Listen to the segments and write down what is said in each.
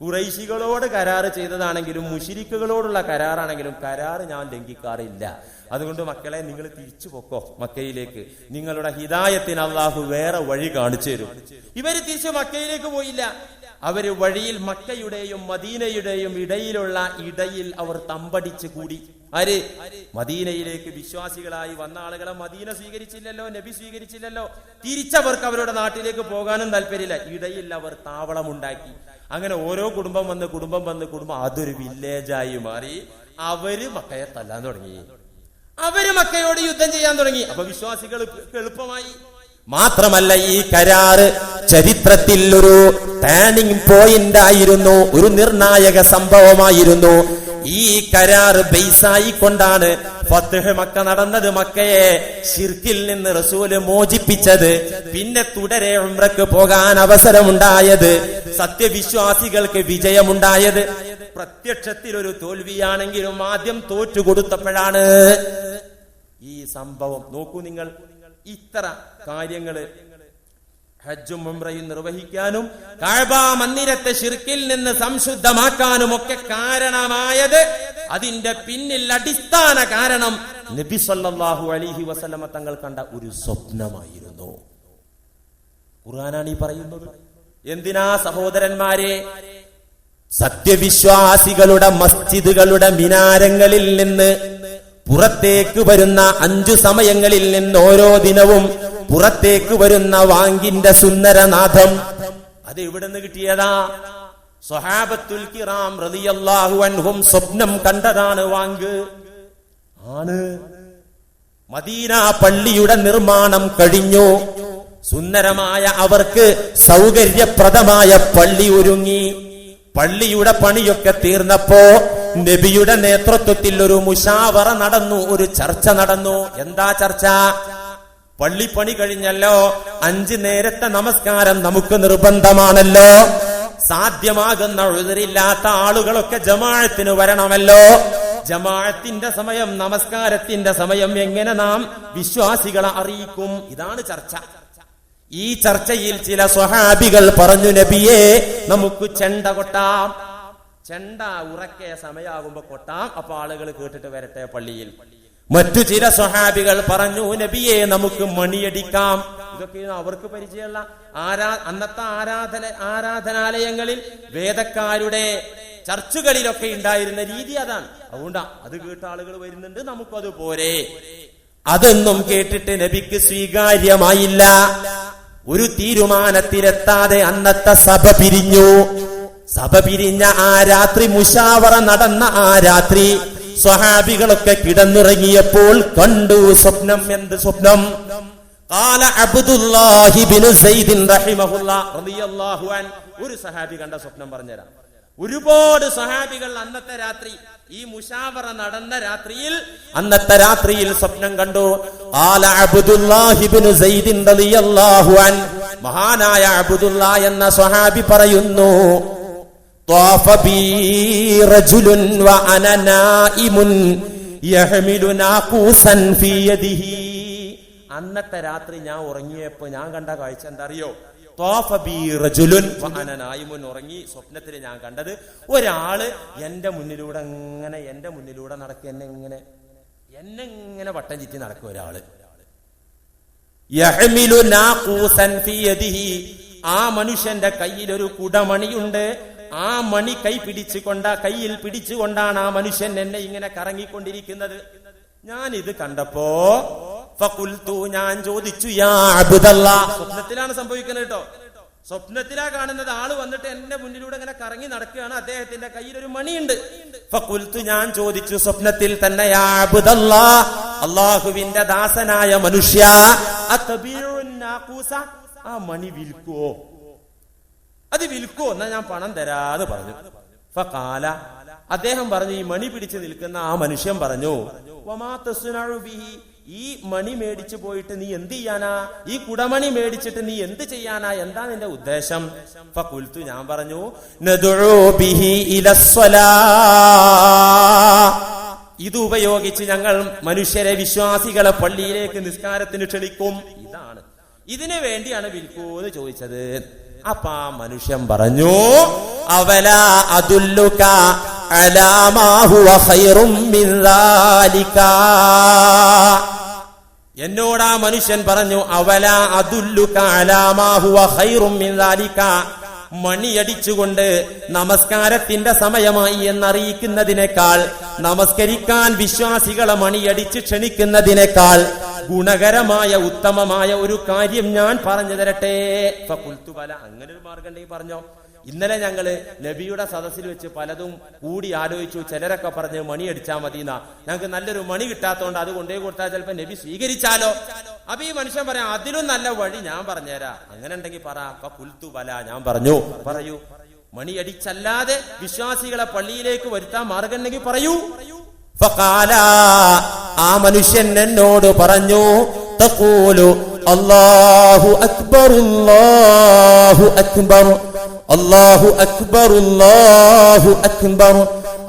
കുറൈശികളോട് കരാറ് ചെയ്തതാണെങ്കിലും മുഷിരിക്കുകളോടുള്ള കരാറാണെങ്കിലും കരാറ് ഞാൻ ലംഘിക്കാറില്ല. അതുകൊണ്ട് മക്കളെ നിങ്ങൾ തിരിച്ചു പൊക്കോ മക്കയിലേക്ക്. നിങ്ങളുടെ ഹിതായത്തിന് അള്ളാഹു വേറെ വഴി കാണിച്ചു തരും. ഇവർ തിരിച്ച് മക്കയിലേക്ക് പോയില്ല. അവർ വഴിയിൽ മക്കയുടെയും മദീനയുടെയും ഇടയിലുള്ള ഇടയിൽ അവർ തമ്പടിച്ച് കൂടി. ആര്? മദീനയിലേക്ക് വിശ്വാസികളായി വന്ന ആളുകളെ മദീന സ്വീകരിച്ചില്ലല്ലോ നബി സ്വീകരിച്ചില്ലല്ലോ. തിരിച്ചവർക്ക് അവരുടെ നാട്ടിലേക്ക് പോകാനും താല്പര്യമില്ല. ഇടയിൽ അവർ താവളമുണ്ടാക്കി. അങ്ങനെ ഓരോ കുടുംബം വന്ന് കുടുംബം വന്ന് കുടുംബം അതൊരു വില്ലേജായി മാറി അവർ മക്കയെ തല്ലാൻ തുടങ്ങി. അവർ മക്കയോട് യുദ്ധം ചെയ്യാൻ തുടങ്ങി. അപ്പൊ വിശ്വാസികൾ എളുപ്പമായി. മാത്രമല്ല ഈ കരാറ് ചരിത്രത്തിൽ ഒരു ടേണിംഗ് പോയിന്റ് ആയിരുന്നു ഒരു നിർണായക സംഭവമായിരുന്നു. ഈ കരാറ് ബേസായി കൊണ്ടാണ് ഫത്ത്ഹ് മക്ക നടന്നത് മക്കയെ ഷിർക്കിൽ നിന്ന് റസൂൽ മോചിപ്പിച്ചത്. പിന്നെ തുടരെ ഉംറക്ക് പോകാൻ അവസരമുണ്ടായത്. സത്യവിശ്വാസികൾക്ക് വിജയമുണ്ടായത്. പ്രത്യക്ഷത്തിൽ ഒരു തോൽവിയാണെങ്കിലും ആദ്യം തോറ്റു കൊടുത്തപ്പോഴാണ് ഈ സംഭവം. നോക്കൂ നിങ്ങൾ ഇത്ര കാര്യങ്ങൾ ഹജ്ജും ഉംറയും നിർവഹിക്കാനും കാഴ്ബ മന്ദിരത്തെ ഷിർക്കിൽ നിന്ന് സംശുദ്ധമാക്കാനും ഒക്കെ കാരണമായത് അതിന്റെ പിന്നിൽ അടിസ്ഥാന കാരണം നബി സല്ലാഹു അലിഹി വസല്ലമ തങ്ങൾ കണ്ട ഒരു സ്വപ്നമായിരുന്നു. ഖുർആനാണ് ഈ പറയുന്നത്? എന്തിനാ സഹോദരന്മാരെ? സത്യവിശ്വാസികളുടെ മസ്ജിദുകളുടെ മിനാരങ്ങളിൽ നിന്ന് പുറത്തേക്ക് വരുന്ന അഞ്ചു സമയങ്ങളിൽ നിന്ന് ഓരോ ദിനവും പുറത്തേക്ക് വരുന്ന വാങ്കിന്റെ സുന്ദരനാഥം. അത് എവിടുന്ന് കിട്ടിയതാ. സ്വഹാബത്തുൽ കിറാം റളിയല്ലാഹു അൻഹും സ്വപ്നം കണ്ടതാണ് വാങ്ക്. ആണ്. മദീന പള്ളിയുടെ നിർമ്മാണം കഴിഞ്ഞു. സുന്ദരമായ അവർക്ക് സൗകര്യപ്രദമായ പള്ളി ഒരുങ്ങി. പള്ളിയുടെ പണിയൊക്കെ തീർന്നപ്പോ നബിയുടെ നേതൃത്വത്തിൽ ഒരു മുഷാവറ നടന്നു ഒരു ചർച്ച നടന്നു. എന്താ ചർച്ച? പള്ളിപ്പണി കഴിഞ്ഞല്ലോ അഞ്ചു നേരത്തെ നമസ്കാരം നമുക്ക് നിർബന്ധമാണല്ലോ. സാധ്യമാകുന്ന ഉതിരില്ലാത്ത ആളുകളൊക്കെ ജമാഴത്തിന് വരണമല്ലോ. ജമാഅത്തിന്റെ സമയം നമസ്കാരത്തിന്റെ സമയം എങ്ങനെ നാം വിശ്വാസികളെ അറിയിക്കും? ഇതാണ് ചർച്ച. ഈ ചർച്ചയിൽ ചില സ്വഹാബികൾ പറഞ്ഞു നബിയെ നമുക്ക് ചെണ്ട കൊട്ടാം. ചെണ്ട ഉറക്കെ സമയാകുമ്പോ കൊട്ടാം. അപ്പൊ ആളുകൾ കേട്ടിട്ട് വരട്ടെ പള്ളിയിൽ. മറ്റു ചില സ്വഹാബികൾ പറഞ്ഞു നബിയെ നമുക്ക് മണിയടിക്കാം. ഇതൊക്കെ അവർക്ക് പരിചയമുള്ള ആരാ അന്നത്തെ ആരാധന ആരാധനാലയങ്ങളിൽ വേദക്കാരുടെ ചർച്ചുകളിലൊക്കെ ഉണ്ടായിരുന്ന രീതി അതാണ്. അതുകൊണ്ടാ അത് കേട്ട ആളുകൾ വരുന്നുണ്ട് നമുക്കത് പോരെ. അതൊന്നും കേട്ടിട്ട് നബിക്ക് സ്വീകാര്യമായില്ല. ഒരു തീരുമാനത്തിലെത്താതെ അന്നത്തെ സഭ പിരിഞ്ഞു. സഭ പിരിഞ്ഞ ആ രാത്രി മുഷാവറ നടന്ന ആ രാത്രി സ്വഹാബികളൊക്കെ കിടന്നുറങ്ങിയപ്പോൾ കണ്ടു സ്വപ്നം എന്ത് സ്വപ്നം? കാല അബ്ദുല്ലാഹിബിൻ റഹിമഹുല്ല റളിയല്ലാഹു അൻ ഒരു സഹാബി കണ്ട സ്വപ്നം പറഞ്ഞുതരാം. ഒരുപാട് സഹാബികൾ അന്നത്തെ രാത്രി ഈ മുഷാവറ നടന്ന രാത്രിയിൽ അന്നത്തെ രാത്രിയിൽ സ്വപ്നം കണ്ടു. മഹാനായ അബുദുല്ല എന്ന സഹാബി പറയുന്നു അന്നത്തെ രാത്രി ഞാൻ ഉറങ്ങിയപ്പോ ഞാൻ കണ്ട കാഴ്ച എന്താ അറിയോ? ഉറങ്ങി സ്വപ്നത്തിൽ ഞാൻ കണ്ടത് ഒരാൾ എന്റെ മുന്നിലൂടെ ഇങ്ങനെ എന്റെ മുന്നിലൂടെ നടക്ക എന്നെ ഇങ്ങനെ എന്നെ ഇങ്ങനെ വട്ടം ചുറ്റി നടക്കും ഒരാൾ. ആ മനുഷ്യന്റെ കയ്യിൽ ഒരു കുടമണിയുണ്ട്. ആ മണി കൈ പിടിച്ചുകൊണ്ട കയ്യിൽ പിടിച്ചുകൊണ്ടാണ് ആ മനുഷ്യൻ എന്നെ ഇങ്ങനെ കറങ്ങിക്കൊണ്ടിരിക്കുന്നത്. ഞാൻ ഇത് കണ്ടപ്പോ ഫഖുൽതു ഞാൻ ചോദിച്ചു യാ അബ്ദല്ലാ സ്വപ്നത്തിലാണ് സംഭവിക്കുന്നത് കേട്ടോ. സ്വപ്നത്തിലാ കാണുന്നത് ആൾ വന്നിട്ട് എന്റെ മുന്നിലൂടെ ഇങ്ങനെ കറങ്ങി നടക്കുകയാണ്. അദ്ദേഹത്തിന്റെ കയ്യിൽ ഒരു മണിയുണ്ട്. ഫഖുൽതു ഞാൻ ചോദിച്ചു സ്വപ്നത്തിൽ തന്നെ യാ അബ്ദല്ലാ അള്ളാഹുവിന്റെ ദാസനായ മനുഷ്യ ആ മണി വിൽക്കുവോ? അത് വിൽക്കുവോ? എന്നാ ഞാൻ പണം തരാന്ന് പറഞ്ഞു. ഫഖാല അദ്ദേഹം പറഞ്ഞു ഈ മണി പിടിച്ചു നിൽക്കുന്ന ആ മനുഷ്യൻ പറഞ്ഞു ഈ മണി മേടിച്ചു പോയിട്ട് നീ എന്ത് ചെയ്യാനാ? ഈ കുടമണി മേടിച്ചിട്ട് നീ എന്ത് ചെയ്യാനാ? എന്താ നിന്റെ ഉദ്ദേശം? ഫഖുൽത്തു ഞാൻ പറഞ്ഞു ഇത് ഉപയോഗിച്ച് ഞങ്ങൾ മനുഷ്യരെ വിശ്വാസികളെ പള്ളിയിലേക്ക് നിസ്കാരത്തിന് ക്ഷണിക്കും. ഇതാണ്. ഇതിനു വേണ്ടിയാണ് വിൽക്കൂ എന്ന് ചോദിച്ചത്. അപ്പൊ മനുഷ്യൻ പറഞ്ഞു അവല അതുല്ലുക അലാമാ ഹുവ ഖൈറും മിൻ എന്നോട് ആ മനുഷ്യൻ പറഞ്ഞു അവല അതുല്ലുക അലാമാ ഹുവ ഖൈറും മിൻ ദാലിക. മണിയടിച്ചുകൊണ്ട് നമസ്കാരത്തിന്റെ സമയമായി എന്നറിയിക്കുന്നതിനേക്കാൾ നമസ്കരിക്കാൻ വിശ്വാസികളെ മണിയടിച്ച് ക്ഷണിക്കുന്നതിനേക്കാൾ ഗുണകരമായ ഉത്തമമായ ഒരു കാര്യം ഞാൻ പറഞ്ഞു തരട്ടെ. അങ്ങനെ ഒരു മാർഗം പറഞ്ഞോ. ഇന്നലെ ഞങ്ങൾ നബിയുടെ സദസ്സിൽ വെച്ച് പലതും കൂടി ആലോചിച്ചു. ചിലരൊക്കെ പറഞ്ഞ് മണി അടിച്ചാ മതി എന്നാ ഞങ്ങൾക്ക് നല്ലൊരു മണി കിട്ടാത്തതുകൊണ്ട് അത് കൊണ്ടേ കൊടുത്താൽ ചിലപ്പോ നബി സ്വീകരിച്ചാലോ? അപ്പൊ ഈ മനുഷ്യൻ പറയാം അതിലും നല്ല വഴി ഞാൻ പറഞ്ഞുതരാ അങ്ങനെ ഉണ്ടെങ്കിൽ പറ അപ്പൊ ബല. ഞാൻ പറഞ്ഞു പറയൂ. മണി അടിച്ചല്ലാതെ വിശ്വാസികളെ പള്ളിയിലേക്ക് വരുത്താൻ മാർഗം ഉണ്ടെങ്കിൽ പറയൂ. ആ മനുഷ്യൻ എന്നോട് പറഞ്ഞു അല്ലാഹു അക്ബർ അള്ളാഹു അക്ബർ. അല്ലാഹു അക്ബർ അല്ലാഹു അക്ബർ.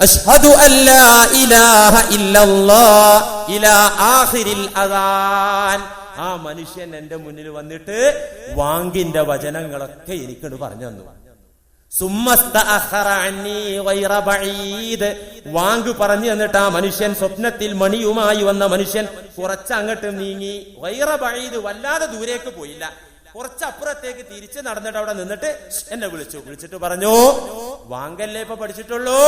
അഷ്ഹദു അല്ലാ ഇലാഹ ഇല്ലല്ലാഹ്. ഇലാ ആഖിരിൽ അദാൻ. ആ മനുഷ്യൻ എന്റെ മുന്നിൽ വന്നിട്ട് വാങ്കിന്റെ വചനങ്ങളൊക്കെ എനിക്കത് പറഞ്ഞു തന്നു. വാങ്ക് പറഞ്ഞു തന്നിട്ട് ആ മനുഷ്യൻ സ്വപ്നത്തിൽ മണിയുമായി വന്ന മനുഷ്യൻ കുറച്ച് അങ്ങോട്ട് നീങ്ങി. വൈറ ബഴീത് വല്ലാതെ ദൂരേക്ക് പോയില്ല. കുറച്ചപ്പുറത്തേക്ക് തിരിച്ച് നടന്നിട്ട് അവിടെ നിന്നിട്ട് എന്നെ വിളിച്ചു. വിളിച്ചിട്ട് പറഞ്ഞു വാങ്കല്ലേ ഇപ്പൊ പഠിച്ചിട്ടുള്ളൂ?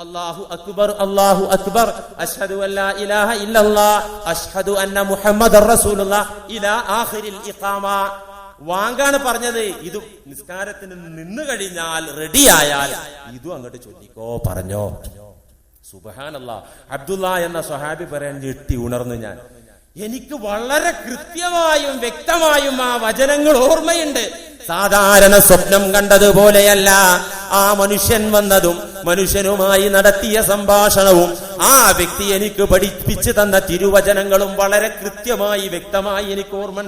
അള്ളാഹു അക്ബർ അക്ബർ. അഷ്ഹദു അല്ലാ ഇലാഹ അഷ്ഹദു റസൂലുള്ള. ഇലാ ഇഖാമ. വാങ്കാണ് പറഞ്ഞത്. ഇത് നിസ്കാരത്തിന് നിന്ന് കഴിഞ്ഞാൽ റെഡിയായാൽ ഇതും അങ്ങോട്ട് ചൊല്ലിക്കോ പറഞ്ഞോ. സുബഹാനല്ല. അബ്ദുള്ള എന്ന സ്വഹാബി പറയാൻ ഞെട്ടി ഉണർന്നു ഞാൻ. എനിക്ക് വളരെ കൃത്യമായും വ്യക്തമായും ആ വചനങ്ങൾ ഓർമ്മയുണ്ട്. സാധാരണ സ്വപ്നം കണ്ടതുപോലെയല്ല ആ മനുഷ്യൻ വന്നതും മനുഷ്യനുമായി നടത്തിയ സംഭാഷണവും ആ വ്യക്തി എനിക്ക് പഠിപ്പിച്ചു തന്ന തിരുവചനങ്ങളും വളരെ കൃത്യമായി വ്യക്തമായി എനിക്ക് ഓർമ്മ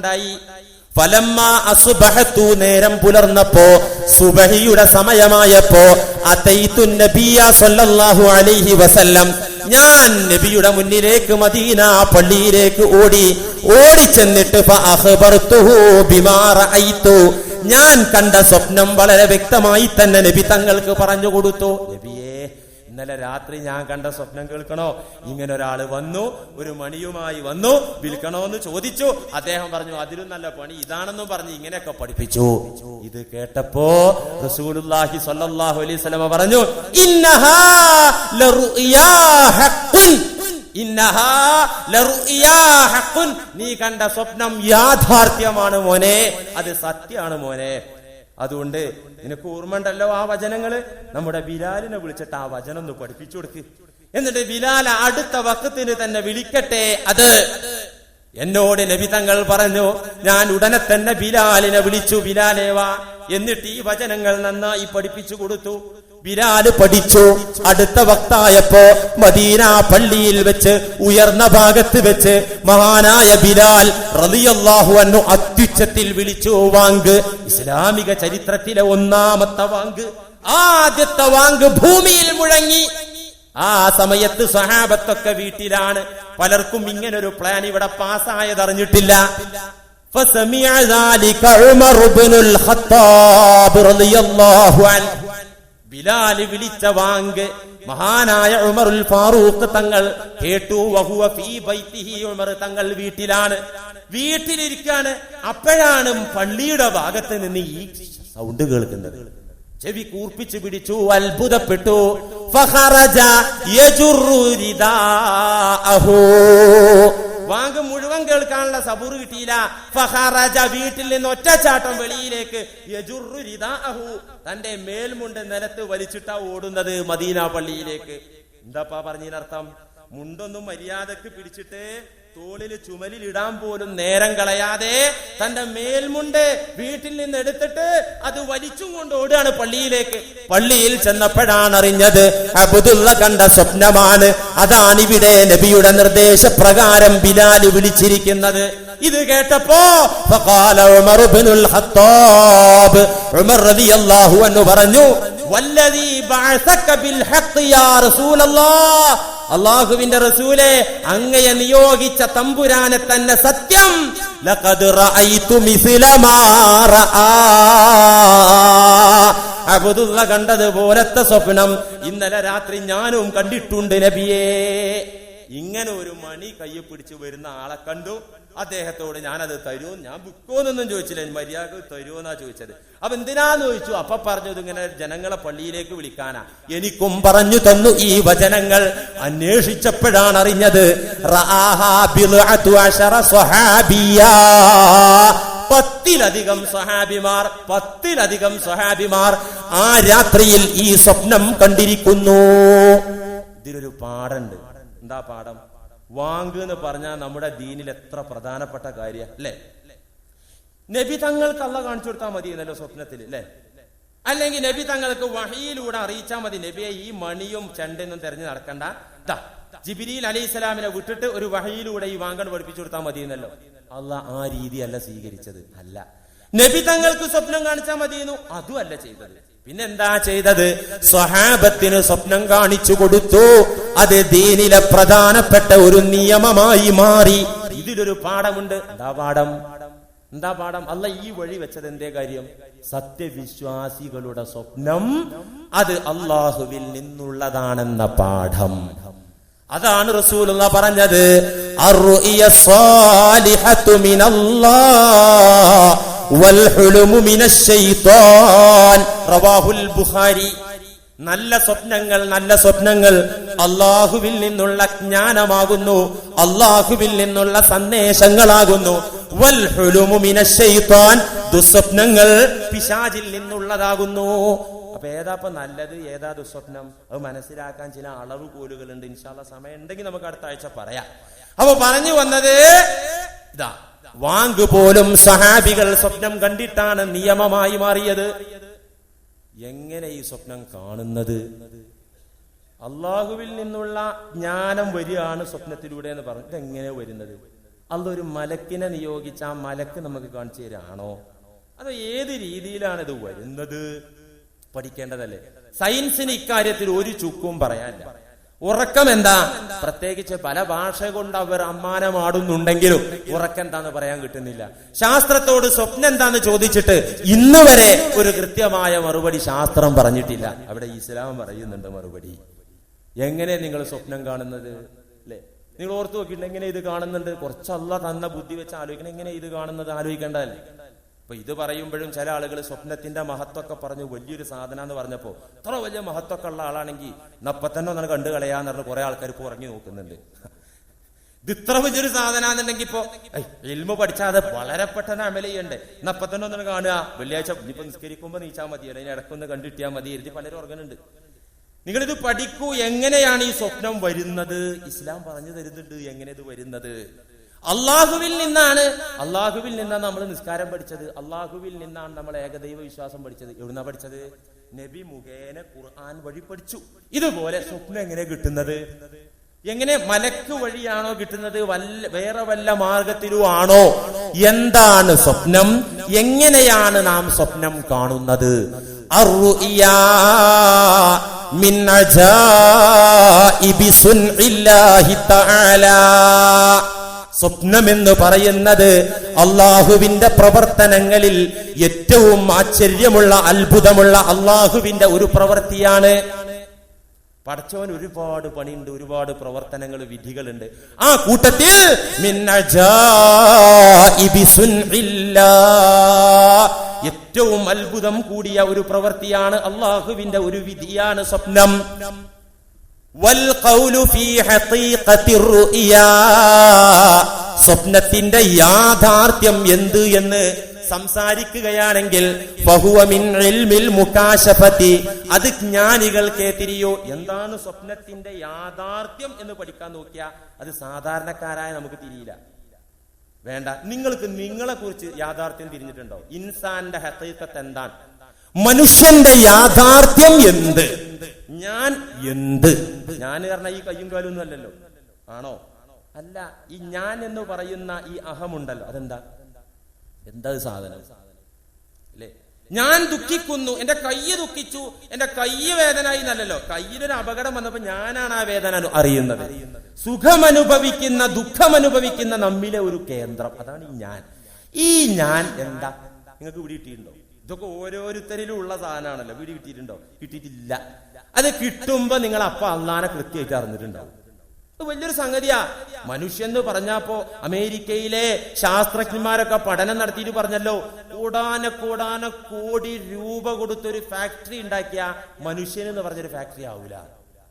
ഫലമ്മ അസുബഹത്തു നേരം പുലർന്നപ്പോ സുബഹിയുടെ സമയമായപ്പോ അതൈത്തു നബിയ സല്ലല്ലാഹു അലൈഹി വസല്ലം ഞാൻ നബിയുടെ മുന്നിലേക്ക് മദീന പള്ളിയിലേക്ക് ഓടി ഓടിച്ചെന്നിട്ട് ചെന്നിട്ട് ഞാൻ കണ്ട സ്വപ്നം വളരെ വ്യക്തമായി തന്നെ നബി തങ്ങൾക്ക് പറഞ്ഞു കൊടുത്തു. നബിയേ ഇന്നലെ രാത്രി ഞാൻ കണ്ട സ്വപ്നം കേൾക്കണോ? ഇങ്ങനെ ഒരാൾ വന്നു ഒരു മണിയുമായി വന്നു വിൽക്കണോന്ന് ചോദിച്ചു. അദ്ദേഹം പറഞ്ഞു അതിലും നല്ല പണി ഇതാണെന്നും പറഞ്ഞു ഇങ്ങനെയൊക്കെ പഠിപ്പിച്ചു. ഇത് കേട്ടപ്പോ റസൂലുള്ളാഹി സല്ലല്ലാഹു അലൈഹി സ്വലമ പറഞ്ഞു നീ കണ്ട സ്വപ്നം യാഥാർത്ഥ്യമാണ് മോനെ അത് സത്യമാണ് മോനെ. അതുകൊണ്ട് നിനക്ക് ഓർമ്മണ്ടല്ലോ ആ വചനങ്ങൾ? നമ്മുടെ ബിലാലിനെ വിളിച്ചിട്ട് ആ വചനം ഒന്ന് പഠിപ്പിച്ചു കൊടുക്ക്. എന്നിട്ട് ബിലാൽ അടുത്ത വക്കത്തിന് തന്നെ വിളിക്കട്ടെ അത് എന്നോട് നബി തങ്ങൾ പറഞ്ഞു ഞാൻ ഉടനെ തന്നെ ബിലാലിനെ വിളിച്ചു ബിലാലേവാ എന്നിട്ട് ഈ വചനങ്ങൾ നന്നായി പഠിപ്പിച്ചു കൊടുത്തു. ബിലാല് പഠിച്ചു അടുത്ത വക്തായപ്പോ മദീന പള്ളിയിൽ വെച്ച് ഉയർന്ന ഭാഗത്ത് വെച്ച് മഹാനായ ബിലാൽ റളിയല്ലാഹു അൻഹു അത്യുച്ചത്തിൽ വിളിച്ചു വാങ്ക് ഇസ്ലാമിക ചരിത്രത്തിലെ ഒന്നാമത്തെ വാങ്ക് ആദ്യത്തെ വാങ്ക് ഭൂമിയിൽ മുഴങ്ങി ആ സമയത്ത് സഹാബത്തൊക്കെ വീട്ടിലാണ് പലർക്കും ഇങ്ങനൊരു പ്ലാൻ ഇവിടെ പാസ്സായതറിഞ്ഞിട്ടില്ല فسمع ذلك عمر بن الخطاب رضي الله عنه ബിലാൽ വിളിച്ച വാങ്ക്. മഹാനായ ഉമറുൽ ഫാറൂഖ് തങ്ങൾ കേട്ടു വഹുവ ഫീ ബൈത്തിഹി ഉമർ തങ്ങൾ വീട്ടിലാണ്. വീട്ടിലിരിക്കാണ്. അപ്പോഴാണ് പള്ളിയുടെ ഭാഗത്ത് നിന്ന് ഈ സൗണ്ട് കേൾക്കുന്നത്. ചെവി കൂർപ്പിച്ചു പിടിച്ചു അത്ഭുതപ്പെട്ടു. ഫഹറജ യജുറു റിദാഅഹു. വാങ്ക് മുഴുവൻ കേൾക്കാനുള്ള സബൂർ കിട്ടിയില്ല. ഫഹാറാജ വീട്ടിൽ നിന്ന് ഒറ്റച്ചാട്ടം വെളിയിലേക്ക്. തന്റെ മേൽമുണ്ട് നിലത്ത് വലിച്ചിട്ടാ ഓടുന്നത് മദീന പള്ളിയിലേക്ക്. എന്താപ്പാ പറഞ്ഞതിനർത്ഥം? മുണ്ടൊന്നും മര്യാദയ്ക്ക് പിടിച്ചിട്ട് തോളിൽ ചുമലിൽ ഇടാൻ പോലും നേരം കളയാതെ തന്റെ മേൽമുണ്ട് വീട്ടിൽ നിന്ന് എടുത്തിട്ട് അത് വലിച്ചും കൊണ്ട് ഓടുകയാണ് പള്ളിയിലേക്ക്. പള്ളിയിൽ ചെന്നപ്പോഴാണ് അറിഞ്ഞത് അബുദുള്ള കണ്ട സ്വപ്നമാണ്. അതാണ് ഇവിടെ നബിയുടെ നിർദ്ദേശപ്രകാരം ബിലാൽ വിളിച്ചിരിക്കുന്നത്. ഇത് കേട്ടപ്പോ പറഞ്ഞു വല്ലദീ റസൂലെ അങ്ങയെ നിയോഗിച്ച തമ്പുരാനെ തന്നെ സത്യം. അബ്ദുള്ള സ്വപ്നം ഇന്നലെ രാത്രി ഞാനും കണ്ടിട്ടുണ്ട് നബിയേ. ഇങ്ങനെ ഒരു മണി കയ്യിൽ പിടിച്ചു വരുന്ന ആളെ കണ്ടു. അദ്ദേഹത്തോട് ഞാനത് തരുമോ ഞാൻ വിൽക്കുമെന്നൊന്നും ചോദിച്ചില്ല മര്യാദ തരുമോന്നാ ചോദിച്ചത്. അപ്പൊ എന്തിനാന്ന് ചോദിച്ചു? അപ്പൊ പറഞ്ഞത് ഇങ്ങനെ ജനങ്ങളെ പള്ളിയിലേക്ക് വിളിക്കാനാ. എനിക്കും പറഞ്ഞു തന്നു ഈ വചനങ്ങൾ അന്വേഷിച്ചപ്പോഴാണ് അറിഞ്ഞത്. പത്തിലധികം സഹാബിമാർ പത്തിലധികം സഹാബിമാർ ആ രാത്രിയിൽ ഈ സ്വപ്നം കണ്ടിരിക്കുന്നു. ഇതിലൊരു പാടുണ്ട് എന്താ പാഠം? വാങ്ക് എന്ന് പറഞ്ഞാൽ നമ്മുടെ ദീനിൽ എത്ര പ്രധാനപ്പെട്ട കാര്യ അല്ലേ? നബി തങ്ങൾക്ക് അല്ല കാണിച്ചു കൊടുത്താൽ മതി എന്നല്ലോ സ്വപ്നത്തിൽ അല്ലേ? അല്ലെങ്കിൽ നബി തങ്ങൾക്ക് വഹിയിലൂടെ അറിയിച്ചാൽ മതി നബിയെ ഈ മണിയും ചെണ്ടെന്നും തെരഞ്ഞു നടക്കണ്ട. ദാ അലി അലൈഹി സ്വലാമിനെ വിട്ടിട്ട് ഒരു വഹയിലൂടെ ഈ വാങ്കൺ പഠിപ്പിച്ചു കൊടുത്താൽ മതി എന്നല്ലോ. അല്ല ആ രീതിയല്ല സ്വീകരിച്ചത് അല്ല. നബി തങ്ങൾക്ക് സ്വപ്നം കാണിച്ചാൽ മതിയെന്നു അതും അല്ല ചെയ്തത്. പിന്നെന്താ ചെയ്തത്? സ്വഹാബത്തിന് സ്വപ്നം കാണിച്ചു കൊടുത്തു. അത് ദീനിലെ പ്രധാനപ്പെട്ട ഒരു നിയമമായി മാറി. ഇതിലൊരു പാഠമുണ്ട്. എന്താ പാഠം? എന്താ പാഠം? അല്ല ഈ വഴി വെച്ചത് എന്തേ കാര്യം? സത്യവിശ്വാസികളുടെ സ്വപ്നം. അത് അള്ളാഹുവിൽ നിന്നുള്ളതാണെന്ന പാഠം. അതാണ് റസൂൽ പറഞ്ഞത്. നല്ല സ്വപ്നങ്ങൾ നല്ല സ്വപ്നങ്ങൾ അള്ളാഹുവിൽ നിന്നുള്ള ജ്ഞാനമാകുന്നു. അള്ളാഹുവിൽ നിന്നുള്ള സന്ദേശങ്ങളാകുന്നു. ദുസ്വപ്നങ്ങൾ പിശാചിൽ നിന്നുള്ളതാകുന്നു. അപ്പൊ ഏതാ നല്ലത് ഏതാ ദുസ്വപ്നം? അത് മനസ്സിലാക്കാൻ ചില അളവ് കോലുകളുണ്ട് ഇൻഷാല്ല സമയം ഉണ്ടെങ്കിൽ നമുക്ക് അടുത്ത ആഴ്ച പറയാം. അപ്പൊ പറഞ്ഞു വന്നത് ഇതാ. വാങ്ക് പോലും സഹാബികൾ സ്വപ്നം കണ്ടിട്ടാണ് നിയമമായി മാറിയത്. എങ്ങനെ ഈ സ്വപ്നം കാണുന്നത്? അള്ളാഹുവിൽ നിന്നുള്ള ജ്ഞാനം വരികയാണ് സ്വപ്നത്തിലൂടെ എന്ന് പറഞ്ഞു എങ്ങനെ വരുന്നത്? അതൊരു മലക്കിനെ നിയോഗിച്ച ആ മലക്ക് നമുക്ക് കാണിച്ചു തരാണോ? അത് ഏത് രീതിയിലാണ് ഇത് വരുന്നത്? പഠിക്കേണ്ടതല്ലേ? സയൻസിന് ഇക്കാര്യത്തിൽ ഒരു ചുക്കും പറയാനില്ല. ഉറക്കം എന്താ പ്രത്യേകിച്ച് പല ഭാഷ കൊണ്ട് അവർ അമ്മാനമാടുന്നുണ്ടെങ്കിലും ഉറക്കം എന്താന്ന് പറയാൻ കിട്ടുന്നില്ല. ശാസ്ത്രത്തോട് സ്വപ്നം എന്താന്ന് ചോദിച്ചിട്ട് ഇന്ന് വരെ ഒരു കൃത്യമായ മറുപടി ശാസ്ത്രം പറഞ്ഞിട്ടില്ല. അവിടെ ഇസ്ലാം പറയുന്നുണ്ട് മറുപടി. എങ്ങനെ നിങ്ങൾ സ്വപ്നം കാണുന്നത്? അല്ലേ നിങ്ങൾ ഓർത്തു നോക്കിയിട്ട് എങ്ങനെ ഇത് കാണുന്നുണ്ട്? കുറച്ചല്ല തന്ന ബുദ്ധി വെച്ച് ആലോചിക്കണം. എങ്ങനെ ഇത് കാണുന്നത്? ആലോചിക്കേണ്ടതല്ലേ? അപ്പൊ ഇത് പറയുമ്പോഴും ചില ആളുകൾ സ്വപ്നത്തിന്റെ മഹത്വമൊക്കെ പറഞ്ഞു വലിയൊരു സാധന എന്ന് പറഞ്ഞപ്പോ ഇത്ര വലിയ മഹത്വമൊക്കെ ഉള്ള ആളാണെങ്കിൽ നപ്പ തന്നെ ഒന്നാണ് കണ്ടു കളയാന്ന് പറഞ്ഞ കുറെ ആൾക്കാർ ഇപ്പൊ ഉറങ്ങി നോക്കുന്നുണ്ട്. ഇത് ഇത്ര വലിയൊരു സാധന എന്നുണ്ടെങ്കിൽ ഇപ്പൊ എൽമ പഠിച്ചാതെ വളരെ പെട്ടെന്ന് അമല ചെയ്യണ്ടേ. നപ്പ തന്നെ ഒന്നാണ് കാണുക. വെള്ളിയാഴ്ച ഇനിയിപ്പോ നിസ്കരിക്കുമ്പോ നീച്ചാൽ മതി അല്ലെങ്കിൽ ഇടക്കൊന്ന് കണ്ടിട്ടിയാൽ മതി എഴുതി പലരും ഉറങ്ങുന്നുണ്ട്. നിങ്ങളിത് പഠിക്കൂ. എങ്ങനെയാണ് ഈ സ്വപ്നം വരുന്നത്? ഇസ്ലാം പറഞ്ഞു തരുന്നുണ്ട് എങ്ങനെ ഇത് വരുന്നത്? അള്ളാഹുവിൽ നിന്നാണ്. അള്ളാഹുവിൽ നിന്നാണ് നമ്മൾ നിസ്കാരം പഠിച്ചത്. അള്ളാഹുവിൽ നിന്നാണ് നമ്മൾ ഏകദൈവ വിശ്വാസം പഠിച്ചത്. എവിടുന്നാ പഠിച്ചത്? നബി മുഖേന ഖുർആൻ വഴി പഠിച്ചു. ഇതുപോലെ സ്വപ്നം എങ്ങനെ കിട്ടുന്നത്? എങ്ങനെ മലക്ക് വഴിയാണോ കിട്ടുന്നത്? വല്ല വേറെ വല്ല മാർഗത്തിലും ആണോ എന്താണ് സ്വപ്നം? എങ്ങനെയാണ് നാം സ്വപ്നം കാണുന്നത്? ഇബിസുൻ ഇല്ലാഹി തആല. സ്വപ്നമെന്ന് പറയുന്നത് അള്ളാഹുവിന്റെ പ്രവർത്തനങ്ങളിൽ ഏറ്റവും ആശ്ചര്യമുള്ള അത്ഭുതമുള്ള അള്ളാഹുവിന്റെ ഒരു പ്രവൃത്തിയാണ്. പടച്ചവൻ ഒരുപാട് പണിയുണ്ട് ഒരുപാട് പ്രവർത്തനങ്ങൾ വിധികളുണ്ട്. ആ കൂട്ടത്തിൽ. ഏറ്റവും അത്ഭുതം കൂടിയ ഒരു പ്രവൃത്തിയാണ് അള്ളാഹുവിന്റെ ഒരു വിധിയാണ് സ്വപ്നം. സ്വപ്നത്തിന്റെ യാഥാർത്ഥ്യം എന്ത് എന്ന് സംസാരിക്കുകയാണെങ്കിൽ അത് ജ്ഞാനികൾക്കേ തിരിയോ എന്താണ് സ്വപ്നത്തിന്റെ യാഥാർത്ഥ്യം എന്ന് പഠിക്കാൻ നോക്കിയാ? അത് സാധാരണക്കാരായ നമുക്ക് തിരിയില്ല. വേണ്ട. നിങ്ങൾക്ക് നിങ്ങളെ കുറിച്ച് യാഥാർത്ഥ്യം തിരിഞ്ഞിട്ടുണ്ടോ ഇൻസാന്റെ ഹത്തീക്കത്ത് എന്താണ്? മനുഷ്യന്റെ യാഥാർത്ഥ്യം എന്ത്? ഞാൻ എന്ത്? ഞാൻ പറഞ്ഞ ഈ കയ്യും കാലും ഒന്നും അല്ലല്ലോ. ആണോ? അല്ല ഈ ഞാൻ എന്ന് പറയുന്ന ഈ അഹമുണ്ടല്ലോ. അതെന്താ? എന്താ സാധനം? അല്ലേ? ഞാൻ ദുഃഖിക്കുന്നു എന്റെ കയ്യ് ദുഃഖിച്ചു എന്റെ കയ്യ് വേദനായി എന്നല്ലല്ലോ. കയ്യിലൊരു അപകടം വന്നപ്പോ ഞാനാണ് ആ വേദന അറിയുന്നത്. സുഖമനുഭവിക്കുന്ന ദുഃഖമനുഭവിക്കുന്ന നമ്മിലെ ഒരു കേന്ദ്രം. അതാണ് ഈ ഞാൻ. ഈ ഞാൻ എന്താ? നിങ്ങൾക്ക് ഇവിടെ കിട്ടിയിട്ടുണ്ടോ? ഇതൊക്കെ ഓരോരുത്തരിലും ഉള്ള സാധനമാണല്ലോ. വീട് കിട്ടിയിട്ടുണ്ടോ? കിട്ടിയിട്ടില്ല. അത് കിട്ടുമ്പോ നിങ്ങൾ അപ്പ അള്ളാനെ കൃത്യമായിട്ട് അറിഞ്ഞിട്ടുണ്ടാവും. അത് വലിയൊരു സംഗതിയാ. മനുഷ്യൻ എന്ന് പറഞ്ഞപ്പോ അമേരിക്കയിലെ ശാസ്ത്രജ്ഞന്മാരൊക്കെ പഠനം നടത്തിയിട്ട് പറഞ്ഞല്ലോ കൂടാന കൂടാന കോടി രൂപ കൊടുത്തൊരു ഫാക്ടറി ഉണ്ടാക്കിയ മനുഷ്യൻ എന്ന് പറഞ്ഞൊരു ഫാക്ടറി ആവൂല.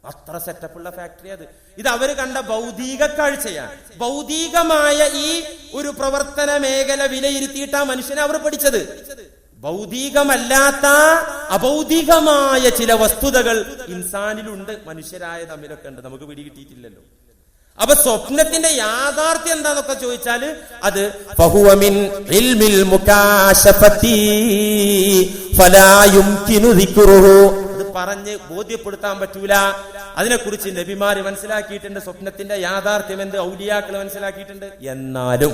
അത്ര സെറ്റപ്പ് ഉള്ള ഫാക്ടറി അത്. ഇത് അവർ കണ്ട ഭൗതിക കാഴ്ചയാണ് ഭൗതികമായ ഈ ഒരു പ്രവർത്തന മേഖല വിലയിരുത്തിയിട്ടാ മനുഷ്യനെ അവർ പഠിച്ചത്. ഭൗതികമല്ലാത്ത അഭൗതികമായ ചില വസ്തുതകൾ ഇൻസാനിലുണ്ട് മനുഷ്യരായ തമ്മിലൊക്കെ ഉണ്ട്. നമുക്ക് പിടികിട്ടിയിട്ടില്ലല്ലോ. അപ്പൊ സ്വപ്നത്തിന്റെ യാഥാർത്ഥ്യം എന്താന്നൊക്കെ ചോദിച്ചാൽ അത് പറഞ്ഞ് ബോധ്യപ്പെടുത്താൻ പറ്റൂല. അതിനെക്കുറിച്ച് നബിമാര് മനസ്സിലാക്കിയിട്ടുണ്ട്. സ്വപ്നത്തിന്റെ യാഥാർത്ഥ്യം എന്ത് ഔലിയാക്കൾ മനസ്സിലാക്കിയിട്ടുണ്ട്. എന്നാലും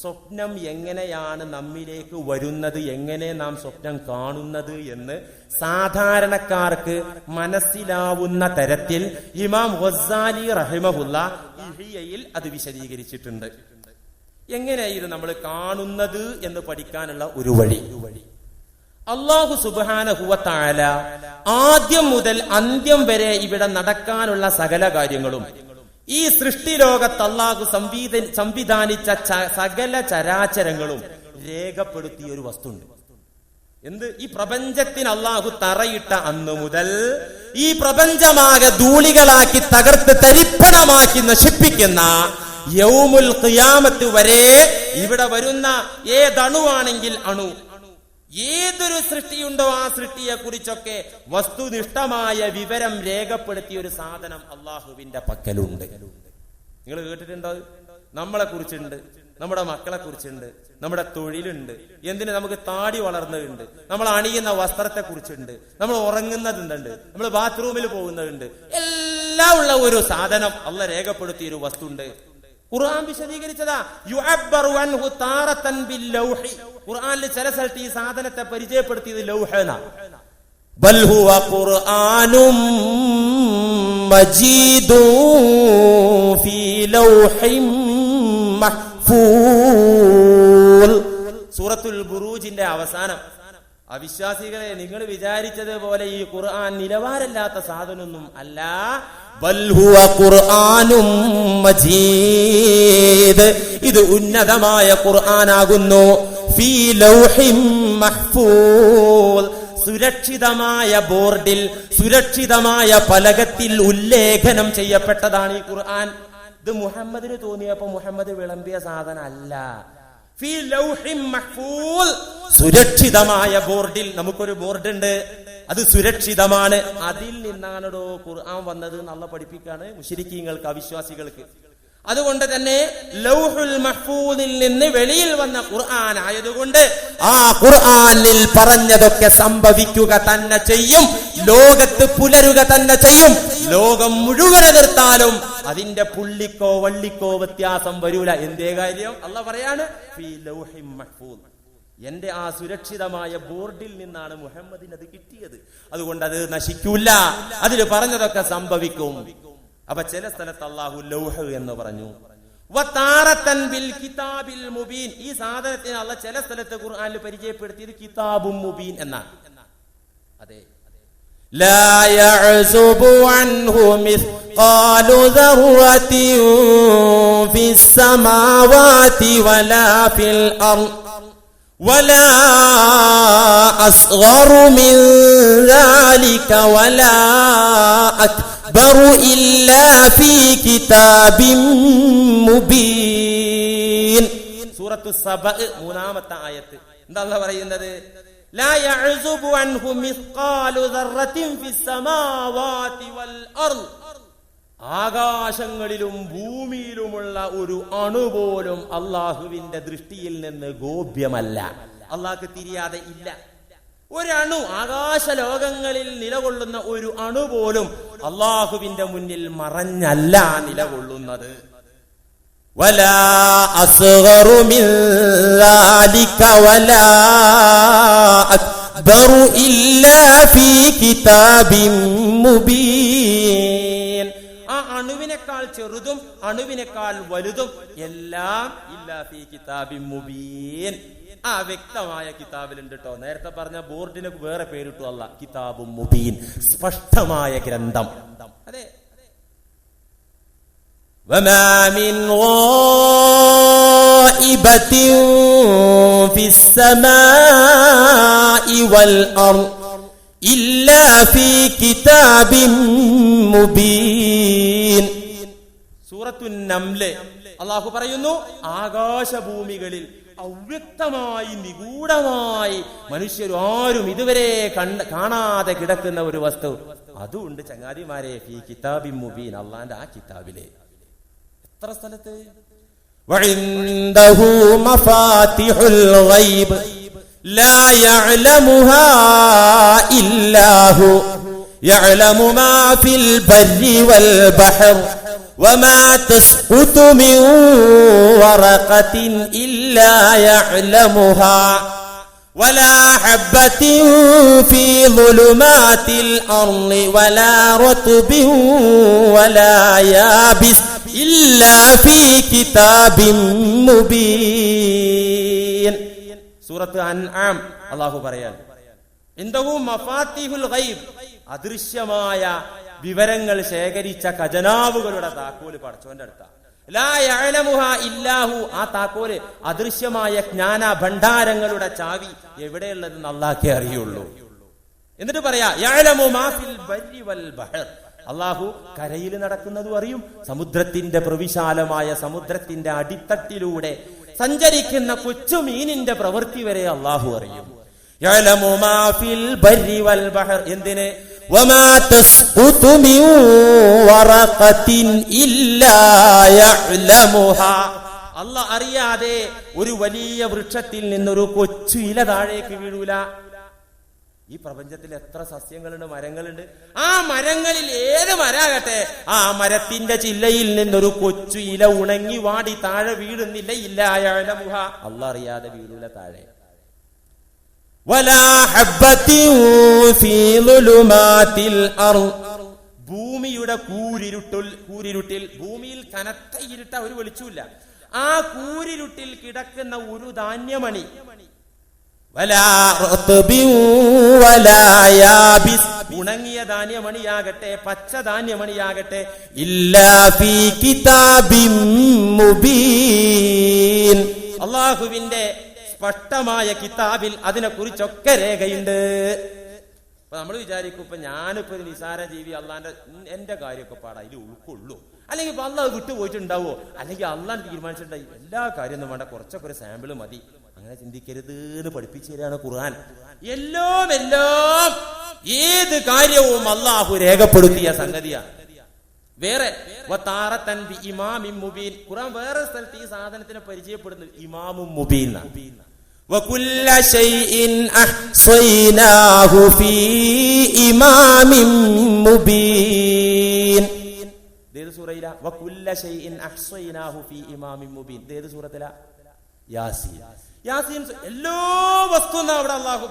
സ്വപ്നം എങ്ങനെയാണ് നമ്മിലേക്ക് വരുന്നത്? എങ്ങനെ നാം സ്വപ്നം കാണുന്നത് എന്ന് സാധാരണക്കാർക്ക് മനസ്സിലാവുന്ന തരത്തിൽ ഇമാം വസാലി റഹിമഹുല്ല ഇഹിയയിൽ അത് വിശദീകരിച്ചിട്ടുണ്ട്. എങ്ങനെയായിരുന്നു നമ്മൾ കാണുന്നത് എന്ന് പഠിക്കാനുള്ള ഒരു വഴി വഴി? അള്ളാഹു സുബാനഹുവത്തായ ആദ്യം മുതൽ അന്ത്യം വരെ ഇവിടെ നടക്കാനുള്ള സകല കാര്യങ്ങളും. ഈ സൃഷ്ടി ലോകത്ത് അള്ളാഹു സംവിധ സംവിധാനിച്ച സകല ചരാചരങ്ങളും രേഖപ്പെടുത്തിയ ഒരു വസ്തുണ്ട്. എന്ത്? ഈ പ്രപഞ്ചത്തിന് അള്ളാഹു തറയിട്ട അന്ന് മുതൽ ഈ പ്രപഞ്ചമാകെ ധൂളികളാക്കി തകർത്ത് തരിപ്പണമാക്കി നശിപ്പിക്കുന്ന യൗമുൽ ഖിയാമത്ത് വരെ ഇവിടെ വരുന്ന ഏതണുവാണെങ്കിൽ അണു. ഏതൊരു സൃഷ്ടിയുണ്ടോ ആ സൃഷ്ടിയെ കുറിച്ചൊക്കെ വസ്തുനിഷ്ഠമായ വിവരം രേഖപ്പെടുത്തിയ ഒരു സാധനം അള്ളാഹുവിന്റെ പക്കലുണ്ട് നിങ്ങൾ കേട്ടിട്ടുണ്ടോ? നമ്മളെ കുറിച്ചുണ്ട് നമ്മുടെ മക്കളെ കുറിച്ചുണ്ട് നമ്മുടെ തൊഴിലുണ്ട് എന്തിന് നമുക്ക് താടി വളർന്നതുണ്ട് നമ്മൾ അണിയുന്ന വസ്ത്രത്തെ കുറിച്ചുണ്ട് നമ്മൾ ഉറങ്ങുന്നതുണ്ട് നമ്മൾ ബാത്റൂമിൽ പോകുന്നതുണ്ട് എല്ലാം ഉള്ള ഒരു സാധനം അല്ല രേഖപ്പെടുത്തിയ ഒരു വസ്തുണ്ട് ഖുർആൻ വിശദീകരിച്ചതാ യുഅബ്ബറു അൻഹു താറത്തൻ ബിൽ ലൗഹി. ഖുർആനിൽ ചില സ്ഥലത്ത് ഈ സാധനത്തെ പരിചയപ്പെടുത്തിയത് ലൗഹന ബൽ ഹുവ ഖുർആനും മജീദു ഫീ ലൗഹി മഹ്ഫൂൽ. സൂറത്തുൽ ബുറൂജിന്റെ അവസാനം. അവിശ്വാസികളെ നിങ്ങൾ വിചാരിച്ചതുപോലെ ഈ ഖുർആൻ നിലവാരമില്ലാത്ത സാധനമൊന്നും അല്ല. ഇത് ഉന്നതമായ ഖുർആനാകുന്നു. സുരക്ഷിതമായ ബോർഡിൽ സുരക്ഷിതമായ പലകത്തിൽ ഉല്ലേഖനം ചെയ്യപ്പെട്ടതാണ് ഈ ഖുർആൻ. ഇത് മുഹമ്മദിന് തോന്നിയപ്പോ മുഹമ്മദ് വിളമ്പിയ സാധനം സുരക്ഷിതമായ ബോർഡിൽ നമുക്കൊരു ബോർഡ് ഉണ്ട് അത് സുരക്ഷിതമാണ്. അതിൽ നിന്നാണോ ഖുർആൻ വന്നത് നല്ല പഠിപ്പിക്കാണ് മുഷരിക്കീങ്ങൾക്ക് അവിശ്വാസികൾക്ക്. അതുകൊണ്ട് തന്നെ ലൗഹുൽ മഹ്ഫൂദിൽ നിന്ന് വെളിയിൽ വന്ന ഖുർആൻ ആയതുകൊണ്ട് ആ ഖുർആനിൽ പറഞ്ഞതൊക്കെ സംഭവിക്കുക തന്നെ ചെയ്യും. ലോകത്ത് പുലരുക തന്നെ ചെയ്യും. ലോകം മുഴുവൻ എതിർത്താലും അതിന്റെ പുള്ളിക്കോ വള്ളിക്കോ വ്യത്യാസം വരൂല. എന്തേ കാര്യം? അല്ല പറയാണ് എന്റെ ആ സുരക്ഷിതമായ ബോർഡിൽ നിന്നാണ് മുഹമ്മദിന് അത് കിട്ടിയത്. അതുകൊണ്ട് അത് നശിക്കൂല. അതിൽ പറഞ്ഞതൊക്കെ സംഭവിക്കും. അപ്പൊ ചില സ്ഥലത്ത് അള്ളാഹു ലൗഹ് എന്ന് പറഞ്ഞു. കിതാബിൽ മുബീൻ. ഈ സാധനത്തിന് അള്ള ചില സ്ഥലത്ത് ഖുർആനിൽ പരിചയപ്പെടുത്തിയത് കിതാബും മുബീൻ എന്നാണ്. അതെ. لا يعزب عنه مثقال ذرة في السماوات ولا في الأرض ولا أصغر من ذلك ولا أكبر إلا في كتاب مبين سورة السبأ മൂന്നാമത്തെ ആയത്ത് എന്താ അള്ളാഹ് പറയുന്നത് لا يعزب عنه مثقال ذرة في السماوات والأرض ആകാശങ്ങളിലും ഭൂമിയിലുമുള്ള ഒരു അണു പോലും അള്ളാഹുവിന്റെ ദൃഷ്ടിയിൽ നിന്ന് ഗോപ്യമല്ല അള്ളാഹ്ക്ക് തിരിയാതെ ഇല്ല ഒരണു ആകാശ ലോകങ്ങളിൽ നിലകൊള്ളുന്ന ഒരു അണു പോലും അള്ളാഹുവിന്റെ മുന്നിൽ മറഞ്ഞല്ല നിലകൊള്ളുന്നത് ولا أصغر من ذلك ولا أكبر إلا في كتاب مبين ആ അണുവിനേക്കാൾ ചെറുതും അണുവിനേക്കാൾ വലുതും എല്ലാം ഇല്ലാ ഫീ കിതാബിൻ മുബീൻ ആ വ്യക്തമായ കിതാബിലുണ്ട് കേട്ടോ നേരത്തെ പറഞ്ഞ ബോർഡിന് വേറെ പേരിട്ടു അല്ല കിതാബും മുബീൻ സ്പഷ്ടമായ ഗ്രന്ഥം അതെ وما من غائبة في السماء والأرض إلا في كتاب مبين സൂറത്തു നംല് അള്ളാഹു പറയുന്നു ആകാശഭൂമികളിൽ അവ്യക്തമായി നിഗൂഢമായി മനുഷ്യർ ആരും ഇതുവരെ കണ്ട കാണാതെ കിടക്കുന്ന ഒരു വസ്തു അതുണ്ട് ചങ്ങാതിമാരെ ഈ കിതാബിൻ മുബീൻ അള്ളാന്റെ ആ കിതാബിലെ എത്ര സ്ഥലത്ത് وعنده مفاتح الغيب لا يعلمها إلا هو يعلم ما في البر والبحر وما تسقط من ورقة إلا يعلمها ولا حبة في ظلمات الأرض ولا رطب ولا يابس സൂറത്ത് അൻആം അള്ളാഹു പറയാൻ. അദൃശ്യമായ വിവരങ്ങൾ ശേഖരിച്ച ഖജനാവുകളുടെ താക്കോൽ പടച്ചോന്റെ അടുത്ത. ഇല്ലാഹു ആ താക്കോൽ അദൃശ്യമായ ജ്ഞാന ഭണ്ഡാരങ്ങളുടെ ചാവി എവിടെയുള്ളത് അള്ളാഹ്ക്കേ അറിയുള്ളൂ. എന്നിട്ട് പറയാ അള്ളാഹു കരയിൽ നടക്കുന്നതും അറിയും. സമുദ്രത്തിന്റെ പ്രവിശാലമായ സമുദ്രത്തിന്റെ അടിത്തട്ടിലൂടെ സഞ്ചരിക്കുന്ന കൊച്ചു മീനിന്റെ പ്രവൃത്തി വരെ അള്ളാഹു അറിയും. എന്തിന്? അറിയാതെ ഒരു വലിയ വൃക്ഷത്തിൽ നിന്നൊരു കൊച്ചു ഇല താഴേക്ക് വീഴൂല. ഈ പ്രപഞ്ചത്തിൽ എത്ര സസ്യങ്ങളുണ്ട് മരങ്ങളുണ്ട്? ആ മരങ്ങളിൽ ഏത് മരാകട്ടെ ആ മരത്തിന്റെ ചില്ലയിൽ നിന്നൊരു കൊച്ചു ഇല ഉണങ്ങി വാടി താഴെ വീഴുന്നില്ല ഇല്ല അയാളുടെ മുഖ. അല്ല അറിയാതെ വീഴുന്ന താഴെ. ഭൂമിയുടെ കൂരിരുട്ടുൽ കൂരിരുട്ടിൽ ഭൂമിയിൽ കനത്ത ഇരുട്ട ഒരു വെളിച്ചമില്ല ആ കൂരിരുട്ടിൽ കിടക്കുന്ന ഒരു ധാന്യമണി ഉണങ്ങിയ ധാന്യമണിയാകട്ടെ പച്ച ധാന്യമണിയാകട്ടെ അള്ളാഹുവിന്റെ സ്പഷ്ടമായ കിതാബിൽ അതിനെ കുറിച്ചൊക്കെ രേഖയുണ്ട്. അപ്പൊ നമ്മൾ വിചാരിക്കും ഇപ്പൊ ഞാനിപ്പോ ഒരു നിസാര ജീവി അള്ളാന്റെ എന്റെ കാര്യമൊക്കെ പാടാ ഇതിൽ ഉൾക്കൊള്ളൂ. അല്ലെങ്കിൽ ഇപ്പൊ അള്ളാഹ് വിട്ടുപോയിട്ടുണ്ടാവോ അല്ലെങ്കിൽ അള്ളാഹ് തീരുമാനിച്ചിട്ടുണ്ടായി. എല്ലാ കാര്യമൊന്നും വേണ്ട. കുറച്ചൊക്കെ ഒരു സാമ്പിൾ മതി. അങ്ങനെ ചിന്തിക്കരുത് എന്ന് പഠിപ്പിച്ചു തരാണ് ഖുർആൻ. എല്ലാം എല്ലാം ഏത് കാര്യവും അള്ളാഹു രേഖപ്പെടുത്തിയ സംഗതിയാണ് വേറെ. ഇമാമിൻ മുബീൻ. ഖുറാൻ വേറെ സ്ഥലത്ത് ഈ സാധനത്തിനെ പരിചയപ്പെടുന്നു. ഇമാമും മുബീൻ മുബീൻ. സൂറയില മുബീൻ. ഏത് സൂറത്തില? യാസീൻ. യാസീൻ എല്ലാ വസ്തു എന്നാ അവിടെ അള്ളാഹു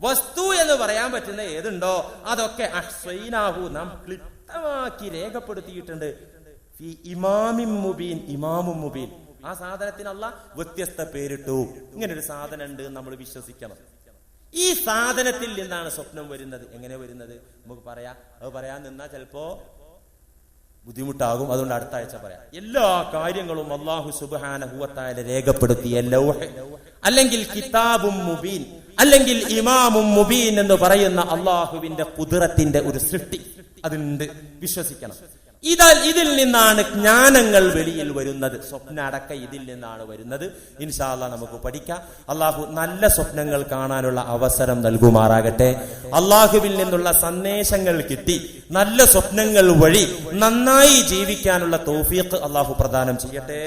വസ്തു എന്ന് പറയാൻ പറ്റുന്ന ഏതുണ്ടോ അതൊക്കെ അഹ്സൈനാഹു നാം ക്ലിപ്തമാക്കി രേഖപ്പെടുത്തിയിട്ടുണ്ട്. ഫീ ഇമാമിൻ മുബീൻ ഇമാമും മുബീൻ. ആ സാധനത്തിനല്ല വ്യത്യസ്ത പേരിട്ടു. ഇങ്ങനെ ഒരു സാധനം ഉണ്ട് നമ്മൾ വിശ്വസിക്കണം. ഈ സാധനത്തിൽ നിന്നാണ് സ്വപ്നം വരുന്നത്. എങ്ങനെ വരുന്നത്? നമുക്ക് പറയാം. അത് പറയാൻ നിന്നാ ചിലപ്പോ ബുദ്ധിമുട്ടാകും. അതുകൊണ്ട് അടുത്ത ആഴ്ച പറയാം. എല്ലാ കാര്യങ്ങളും അള്ളാഹു സുബാനഹുവത്തായ രേഖപ്പെടുത്തിയ ലൗഹ്. അല്ലെങ്കിൽ കിതാബും മുബീൻ. അല്ലെങ്കിൽ ഇമാമും മുബീൻ എന്ന് പറയുന്ന അള്ളാഹുവിന്റെ കുതിരത്തിന്റെ ഒരു സൃഷ്ടി. അതുണ്ട്. വിശ്വസിക്കണം. ഇതാ ഇതിൽ നിന്നാണ് ജ്ഞാനങ്ങൾ വെളിയിൽ വരുന്നത്. സ്വപ്ന അടക്ക ഇതിൽ നിന്നാണ് വരുന്നത്. ഇൻഷാല്ല നമുക്ക് പഠിക്കാം. അള്ളാഹു നല്ല സ്വപ്നങ്ങൾ കാണാനുള്ള അവസരം നൽകുമാറാകട്ടെ. അള്ളാഹുവിൽ നിന്നുള്ള സന്ദേശങ്ങൾ കിട്ടി. നല്ല സ്വപ്നങ്ങൾ വഴി നന്നായി ജീവിക്കാനുള്ള തോഫീക്ക് അള്ളാഹു പ്രദാനം ചെയ്യട്ടെ.